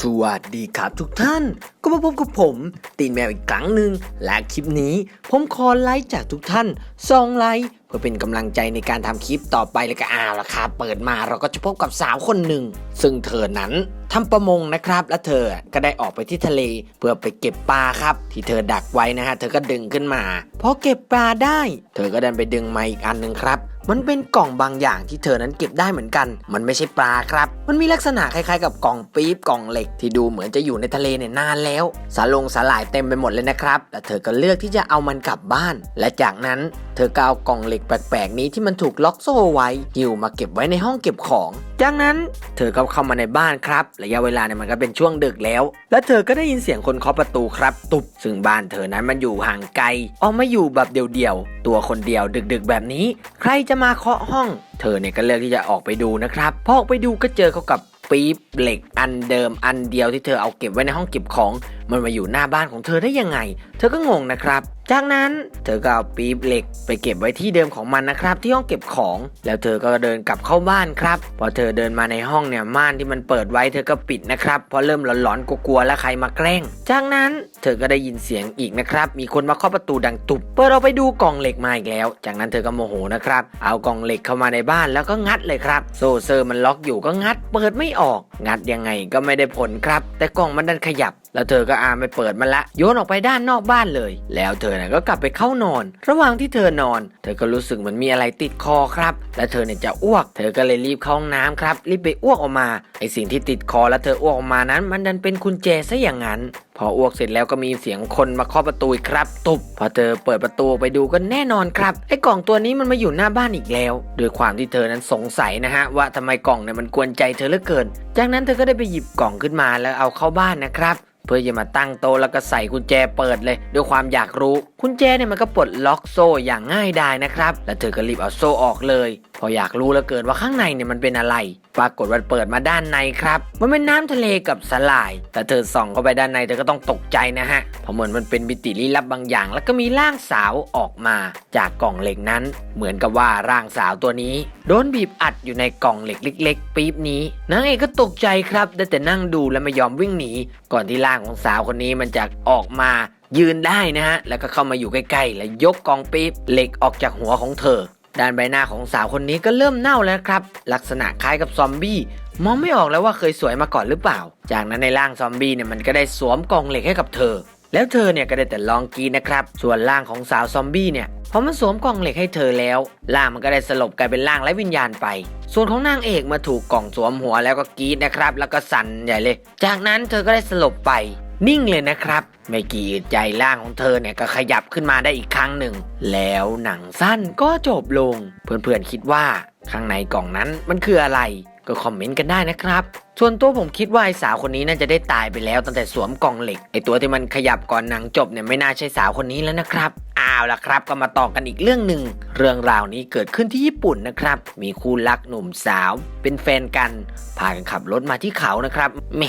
สวัสดีครับทุกท่าน ก็มาพบกับผมตีนแมวอีกครั้งหนึ่งและคลิปนี้ ผมขอไลค์จากทุกท่านสองไลค์เพื่อเป็นกำลังใจในการทำคลิปต่อไปเลยก็อาวละครับเปิดมาเราก็จะพบกับสาวคนหนึ่ง ซึ่งเธอนั้นทำประมงนะครับ และเธอก็ได้ออกไปที่ทะเลเพื่อไปเก็บปลาครับ ที่เธอดักไว้นะฮะเธอก็ดึงขึ้นมาพอเก็บปลาได้ เธอก็ดันไปดึงมาอีกอันหนึ่งครับ มันเป็นกล่องบางอย่างที่เธอนั้นเก็บได้เหมือนกัน มันไม่ใช่ปลาครับ มันมีลักษณะคล้ายๆ กับกล่องปี๊บกล่องเหล็กที่ดูเหมือนจะอยู่ในทะเลเนี่ยนานแล้ว สาลงสาหลายเต็มไปหมดเลยนะครับ แต่เธอก็เลือกที่จะเอามันกลับบ้าน และจากนั้นเธอก็เอากล่องเหล็กแปลกๆ นี้ที่มันถูกล็อกโซ่ไว้หิวมาเก็บไว้ในห้องเก็บของจากนั้นเธอก็เข้ามาในบ้านครับ ระยะเวลาเนี่ยมันก็เป็นช่วงดึกแล้ว และเธอก็ได้ยินเสียงคนเคาะประตูครับ ตุบซึ่งบ้านเธอนั้นมันอยู่ห่างไกลออกมาอยู่แบบเดียวๆ ตัวคนเดียวดึกๆ แบบนี้ ใครจะมาเคาะห้อง เธอเนี่ยก็เลือกที่จะออกไปดูนะครับ พอออกไปดูก็เจอเขากับปี๊บเหล็กอันเดิมอันเดียวที่เธอเอาเก็บไว้ในห้องเก็บของ มันมาอยู่หน้าบ้านของเธอได้ยังไง เธอก็งงนะครับ จากนั้นเธอก็เอาปี๊บเหล็กไปเก็บไว้ที่เดิมของมันนะครับ ที่ห้องเก็บของ แล้วเธอก็เดินกลับเข้าบ้านครับ พอเธอเดินมาในห้องเนี่ยม่านที่มันเปิดไว้เธอก็ปิดนะครับเพราะเริ่มหลอนๆกลัวๆแล้วใครมาแกล้ง จากนั้นเธอก็ได้ยินเสียงอีกนะครับ มีคนมาเคาะประตูดังตุบเปิดเราไปดูกล่องเหล็กมาอีกแล้ว จากนั้นเธอก็โมโหนะครับ เอากล่องเหล็กเข้ามาในบ้านแล้วก็งัดเลยครับ โซเซอร์มันล็อกอยู่ก็งัด เปิดไม่ออก งัดยังไงก็ไม่ได้ผลครับ แต่กล่องมันดันขยับ แล้วเธอก็อาไม่เปิดมันละโยนออกไปด้านนอกบ้านเลย แล้วเธอน่ะก็กลับไปเข้านอน ระหว่างที่เธอนอน เธอก็รู้สึกเหมือนมีอะไรติดคอครับ และเธอเนี่ยจะอ้วก เธอก็เลยรีบเข้าห้องน้ำครับรีบไปอ้วกออกมาไอสิ่งที่ติดคอและเธออ้วกออกมานั้น มันดันเป็นคุณแจซะอย่างนั้น พออ้วกเสร็จแล้วก็มีเสียงคนมาเคาะประตูอีกครับ ตุบพอเธอเปิดประตูไปดูก็แน่นอนครับไอ้กล่องตัวนี้มันมาอยู่หน้าบ้านอีกแล้วด้วยความที่เธอนั้นสงสัยนะฮะว่าทำไมกล่องเนี่ยมันกวนใจเธอเหลือเกิน จากนั้นเธอก็ได้ไปหยิบกล่องขึ้นมาแล้วเอาเข้าบ้านนะครับเพื่อจะมาตั้งโต๊ะแล้วก็ใส่กุญแจเปิดเลย ด้วยความอยากรู้กุญแจเนี่ยมันก็ปลดล็อกโซ่อย่างง่ายดายนะครับ แล้วเธอก็รีบเอาโซ่ออกเลยพออยากรู้แล้วเกินว่าข้างในเนี่ยมันเป็นอะไร ปรากฏว่าเปิดมาด้านในครับ มันเป็นน้ำทะเลกับสลาย แต่เธอส่องเข้าไปด้านในเธอก็ต้องตกใจนะฮะ เพราะเหมือนมันเป็นมิติลี้ลับบางอย่าง แล้วก็มีร่างสาวออกมา จากกล่องเหล็กนั้น เหมือนกับว่าร่างสาวตัวนี้ โดนบีบอัดอยู่ในกล่องเหล็กเล็ก ๆปี๊บนี้นางเอกก็ตกใจครับได้แต่นั่งดูและไม่ยอมวิ่งหนี ก่อนที่ร่างของสาวคนนี้มันจะออกมายืนได้นะฮะ แล้วก็เข้ามาอยู่ใกล้ๆ และยกกองปี๊บเหล็กออกจากหัวของเธอ ด้านใบหน้าของสาวคนนี้ก็เริ่มเน่าแล้วครับ ลักษณะคล้ายกับซอมบี้มองไม่ออกแล้วว่าเคยสวยมาก่อนหรือเปล่า จากนั้นในร่างซอมบี้เนี่ยมันก็ได้สวมกล่องเหล็กให้กับเธอ แล้วเธอเนี่ยก็ได้แต่ลองกีนะครับ ส่วนร่างของสาวซอมบี้เนี่ยพอมันสวมกล่องเหล็กให้เธอแล้วร่างมันก็ได้สลบกลายเป็นร่างไร้วิญญาณไป ส่วนของนางเอกมาถูกกล่องสวมหัวแล้วก็กรีดนะครับ แล้วก็สั่นใหญ่เลย จากนั้นเธอก็ได้สลบไป นิ่งเลยนะครับ ไม่กี่ใจล่างของเธอเนี่ยก็ขยับขึ้นมาได้อีกครั้งหนึ่ง แล้วหนังสั้นก็จบลง เพื่อนๆคิดว่าข้างในกล่องนั้นมันคืออะไร ก็คอมเมนต์กันได้นะครับ ส่วนตัวผมคิดว่าไอ้สาวคนนี้น่าจะได้ตายไปแล้วตั้งแต่สวมกล่องเหล็กไอ้ตัวที่มันขยับก่อนหนังจบเนี่ยไม่น่าใช่สาวคนนี้แล้วนะครับอ้าวล่ะครับ ก็มาต่อกันอีกเรื่องหนึ่งเรื่องราวนี้เกิดขึ้นที่ญี่ปุ่นนะครับ มีคู่รักหนุ่มสาว เป็นแฟนกันพากันขับรถมาที่เขานะครับแหม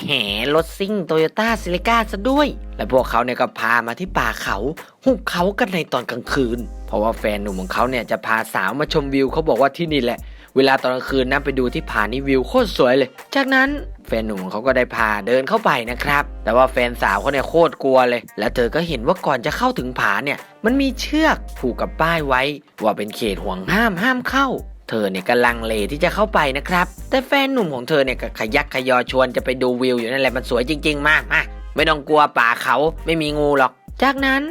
รถซิ่งโตโยต้าซิลิก้าซะด้วย และพวกเขาเนี่ยก็พามาที่ป่าเขาหุบเขากันในตอนกลางคืน เพราะว่าแฟนหนุ่มของเขาเนี่ยจะพาสาวมาชมวิวเขาบอกว่าที่นี่แหละ เวลาตอนกลางคืนนะไปดูที่ผานี่วิวโคตรสวยเลย จากนั้นแฟนหนุ่มของเขาก็ได้พาเดินเข้าไปนะครับ แต่ว่าแฟนสาวเขาเนี่ยโคตรกลัวเลย และเธอก็เห็นว่าก่อนจะเข้าถึงผาเนี่ย มันมีเชือกผูกกับป้ายไว้ ว่าเป็นเขตห่วงห้ามห้ามเข้า เธอเนี่ยกำลังเลที่จะเข้าไปนะครับ แต่แฟนหนุ่มของเธอเนี่ยก็ขยักขยอชวนจะไปดูวิวอยู่นั่นแหละมันสวยจริง ๆ มากมาไม่ต้องกลัวป่าเขาไม่มีงูหรอก จากนั้น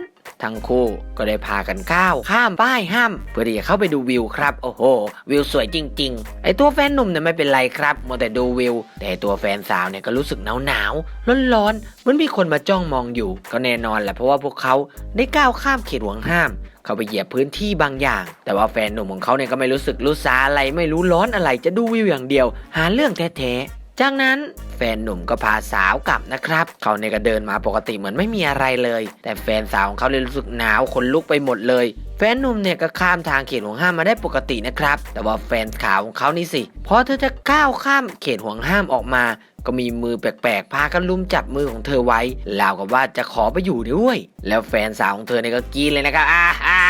ทั้งคู่ก็ได้พากันก้าวข้ามป้ายห้ามเพื่อที่จะเข้าไปดูวิวครับ โอ้โห วิวสวยจริง ๆ ไอตัวแฟนหนุ่มเนี่ยไม่เป็นไรครับมัวแต่ดูวิว แต่ตัวแฟนสาวเนี่ยก็รู้สึกหนาวหนาวร้อนร้อนๆเหมือนมีคนมาจ้องมองอยู่ ก็แน่นอนแหละเพราะว่าพวกเขาได้ก้าวข้ามเขตห่วงห้ามเขาไปเหยียบพื้นที่บางอย่าง แต่ว่าแฟนหนุ่มของเขาเนี่ยก็ไม่รู้สึกรู้สาอะไร ไม่รู้ร้อนอะไร จะดูวิวอย่างเดียว หาเรื่องแท้ๆ จากนั้น แฟนหนุ่มก็พาสาวกลับนะครับ เขาเนี่ยก็เดินมาปกติเหมือนไม่มีอะไรเลย แต่แฟนสาวของเขาเลยรู้สึกหนาวขนลุกไปหมดเลยแฟนหนุ่มเนี่ยก็ข้ามทางเขตห่วงห้ามมาได้ปกตินะครับ แต่ว่าแฟนขาวของเขานี่สิพอเธอจะก้าวข้ามเขตห่วงห้ามออกมา ก็มีมือแปลกๆ พากันลุมจับมือของเธอไว้ราวกับว่าจะขอไปอยู่ด้วย แล้วแฟนสาวของเธอเนี่ยก็กรีดเลยนะครับอ้า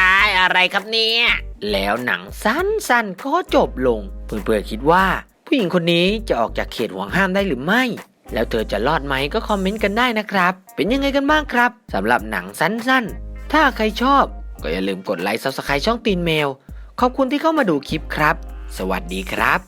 อะไรครับเนี่ย แล้วหนังสั้นๆก็จบลง เพื่อนๆคิดว่า ผู้หญิงคนนี้จะออกจากเขตห่วงห้ามได้หรือไม่ แล้วเธอจะรอดไหมก็คอมเมนต์กันได้นะครับ เป็นยังไงกันบ้างครับสำหรับหนังสั้นๆ ถ้าใครชอบ ก็อย่าลืมกดไลค์ซับสไครต์ช่องตีนแมว ขอบคุณที่เข้ามาดูคลิปครับ สวัสดีครับ